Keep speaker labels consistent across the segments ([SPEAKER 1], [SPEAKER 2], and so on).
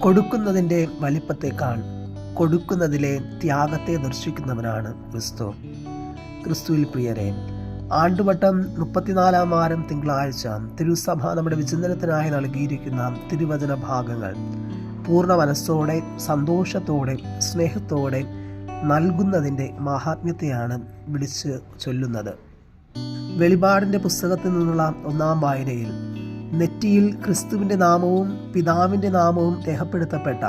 [SPEAKER 1] കൊടുക്കുന്നതിന്റെ വലിപ്പത്തേക്കാൾ കൊടുക്കുന്നതിലെ ത്യാഗത്തെ ദർശിക്കുന്നവനാണ് ക്രിസ്തു. ക്രിസ്തുവിൽ പ്രിയരെ ആണ്ടുവട്ടം മുപ്പത്തിനാലാം വാരം തിങ്കളാഴ്ച തിരുസഭ നമ്മുടെ വിചിന്തനത്തിനായി നൽകിയിരിക്കുന്ന തിരുവചന ഭാഗങ്ങൾ പൂർണ മനസ്സോടെ സന്തോഷത്തോടെ സ്നേഹത്തോടെ നൽകുന്നതിന്റെ മഹാത്മ്യത്തെയാണ് വിളിച്ച് ചൊല്ലുന്നത്. വെളിപാടിന്റെ പുസ്തകത്തിൽ നിന്നുള്ള ഒന്നാം വായനയിൽ നെറ്റിയിൽ ക്രിസ്തുവിന്റെ നാമവും പിതാവിന്റെ നാമവും രേഖപ്പെടുത്തപ്പെട്ട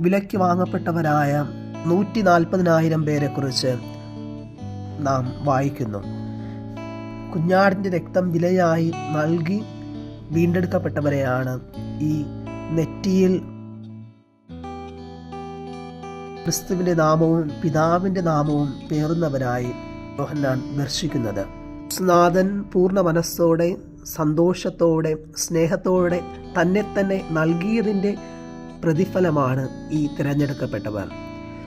[SPEAKER 1] വിലയ്ക്ക് വാങ്ങപ്പെട്ടവരായ നൂറ്റി നാൽപ്പതിനായിരം പേരെക്കുറിച്ച് നാം വായിക്കുന്നു. കുഞ്ഞാടിന്റെ രക്തം വിലയായി നൽകി വീണ്ടെടുക്കപ്പെട്ടവരെയാണ് ഈ നെറ്റിയിൽ ക്രിസ്തുവിന്റെ നാമവും പിതാവിന്റെ നാമവും പേറുന്നവരായി യോഹന്നാൻ ദർശിക്കുന്നത്. സ്നാഥൻ പൂർണ മനസ്സോടെ സന്തോഷത്തോടെ സ്നേഹത്തോടെ തന്നെ തന്നെ നൽകിയതിന്റെ പ്രതിഫലമാണ് ഈ തിരഞ്ഞെടുക്കപ്പെട്ടവർ.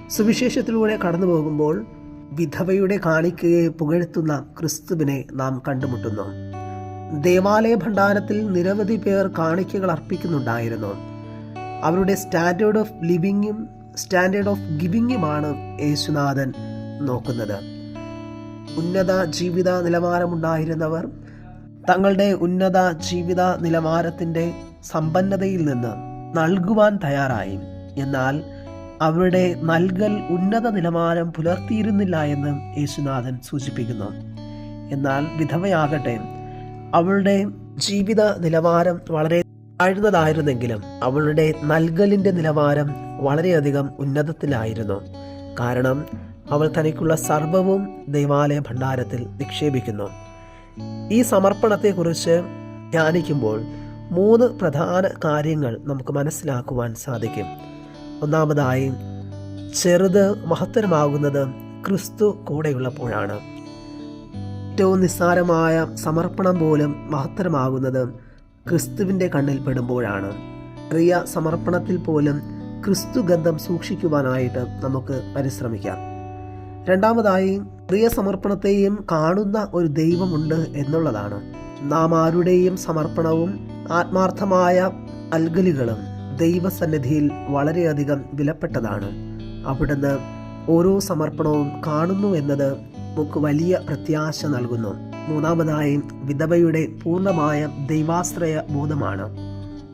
[SPEAKER 1] സുവിശേഷത്തിലൂടെ കടന്നു പോകുമ്പോൾ വിധവയുടെ കാണിക്കയെ പുകഴ്ത്തുന്ന ക്രിസ്തുവിനെ നാം കണ്ടുമുട്ടുന്നു. ദേവാലയ ഭണ്ഡാരത്തിൽ നിരവധി പേർ കാണിക്കകൾ അർപ്പിക്കുന്നുണ്ടായിരുന്നു. അവരുടെ സ്റ്റാൻഡേർഡ് ഓഫ് ലിവിങ്ങും സ്റ്റാൻഡേർഡ് ഓഫ് ഗിവിങ്ങുമാണ് യേശുനാഥൻ നോക്കുന്നത്. ഉന്നത ജീവിത നിലവാരമുണ്ടായിരുന്നവർ തങ്ങളുടെ ഉന്നത ജീവിത നിലവാരത്തിന്റെ സമ്പന്നതയിൽ നിന്ന് നൽകുവാൻ തയ്യാറായി. എന്നാൽ അവരുടെ നൽകൽ ഉന്നത നിലവാരം പുലർത്തിയിരുന്നില്ല എന്ന് യേശുനാഥൻ സൂചിപ്പിക്കുന്നു. എന്നാൽ വിധവയാകട്ടെ അവളുടെ ജീവിത നിലവാരം വളരെ താഴ്ന്നതായിരുന്നെങ്കിലും അവളുടെ നൽകലിന്റെ നിലവാരം വളരെയധികം ഉന്നതത്തിലായിരുന്നു. കാരണം അവൾ തനിക്കുള്ള സർവവും ദൈവാലയ ഭണ്ഡാരത്തിൽ നിക്ഷേപിക്കുന്നു. ഈ സമർപ്പണത്തെക്കുറിച്ച് ധ്യാനിക്കുമ്പോൾ മൂന്ന് പ്രധാന കാര്യങ്ങൾ നമുക്ക് മനസ്സിലാക്കുവാൻ സാധിക്കും. ഒന്നാമതായി ചെറുത് മഹത്തരമാകുന്നത് ക്രിസ്തു കൂടെയുള്ളപ്പോഴാണ്. ഏറ്റവും നിസ്സാരമായ സമർപ്പണം പോലും മഹത്തരമാകുന്നത് ക്രിസ്തുവിന്റെ കണ്ണിൽ പെടുമ്പോഴാണ്. ചെറിയ സമർപ്പണത്തിൽ പോലും ക്രിസ്തു ഗന്ധം സൂക്ഷിക്കുവാനായിട്ട് നമുക്ക് പരിശ്രമിക്കാം. രണ്ടാമതായി പ്രിയ സമർപ്പണത്തെയും കാണുന്ന ഒരു ദൈവമുണ്ട് എന്നുള്ളതാണ്. നാം ആരുടെയും സമർപ്പണവും ആത്മാർത്ഥമായ നൽകലുകളും ദൈവസന്നിധിയിൽ വളരെയധികം വിലപ്പെട്ടതാണ്. അവിടുന്ന് ഓരോ സമർപ്പണവും കാണുന്നു എന്നത് നമുക്ക് വലിയ പ്രത്യാശ നൽകുന്നു. മൂന്നാമതായി വിധവയുടെ പൂർണമായ ദൈവാശ്രയ ബോധമാണ്.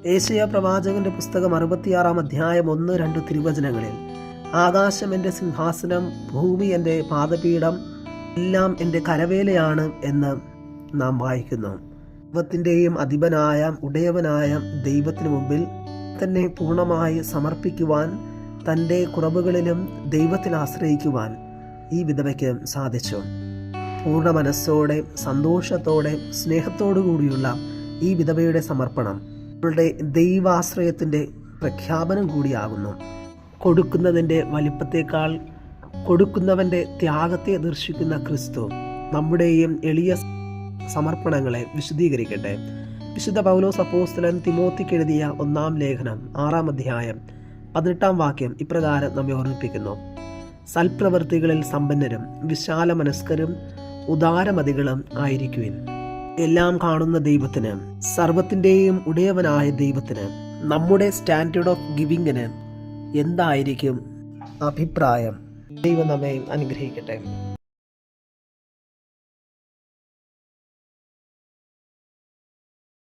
[SPEAKER 1] ഏഷ്യ പ്രവാചകന്റെ പുസ്തകം അറുപത്തിയാറാം അധ്യായം ഒന്ന് രണ്ട് തിരുവചനങ്ങളിൽ ആകാശം എന്റെ സിംഹാസനം ഭൂമി എന്റെ പാദപീഠം എല്ലാം എന്റെ കരവേലയാണ് എന്ന് നാം വായിക്കുന്നു. ദൈവത്തിന്റെയും അധിപനായ ഉടയവനായ ദൈവത്തിന് മുമ്പിൽ തന്നെ പൂർണമായി സമർപ്പിക്കുവാൻ തന്റെ കുറവുകളിലും ദൈവത്തിൽ ആശ്രയിക്കുവാൻ ഈ വിധവയ്ക്ക് സാധിച്ചു. പൂർണ മനസ്സോടെ സന്തോഷത്തോടെ സ്നേഹത്തോടു കൂടിയുള്ള ഈ വിധവയുടെ സമർപ്പണം അവളുടെ ദൈവാശ്രയത്തിന്റെ പ്രഖ്യാപനം കൂടിയാകുന്നു. കൊടുക്കുന്നതിന്റെ വലിപ്പത്തേക്കാൾ കൊടുക്കുന്നവന്റെ ത്യാഗത്തെ ദർശിക്കുന്ന ക്രിസ്തു നമ്മുടെയും എളിയ സമർപ്പണങ്ങളെ വിശദീകരിക്കട്ടെ വിശുദ്ധ പൗലോസ് അപ്പോസ്തലൻ തിമോത്തിക്ക് എഴുതിയ ഒന്നാം ലേഖനം ആറാം അധ്യായം പതിനെട്ടാം വാക്യം ഇപ്രകാരം നമ്മെ ഓർമ്മിപ്പിക്കുന്നു. സൽപ്രവൃത്തികളിൽ സമ്പന്നരും വിശാല മനസ്കരും ഉദാരമതികളും ആയിരിക്കുവിൻ. എല്ലാം കാണുന്ന ദൈവത്തിന് സർവത്തിന്റെയും ഉടയവനായ ദൈവത്തിന് നമ്മുടെ സ്റ്റാൻഡേർഡ് ഓഫ് ഗിവിങ്ങിന് എന്തായിരിക്കും അഭിപ്രായം? ദൈവം നമ്മെ അനുഗ്രഹിക്കട്ടെ.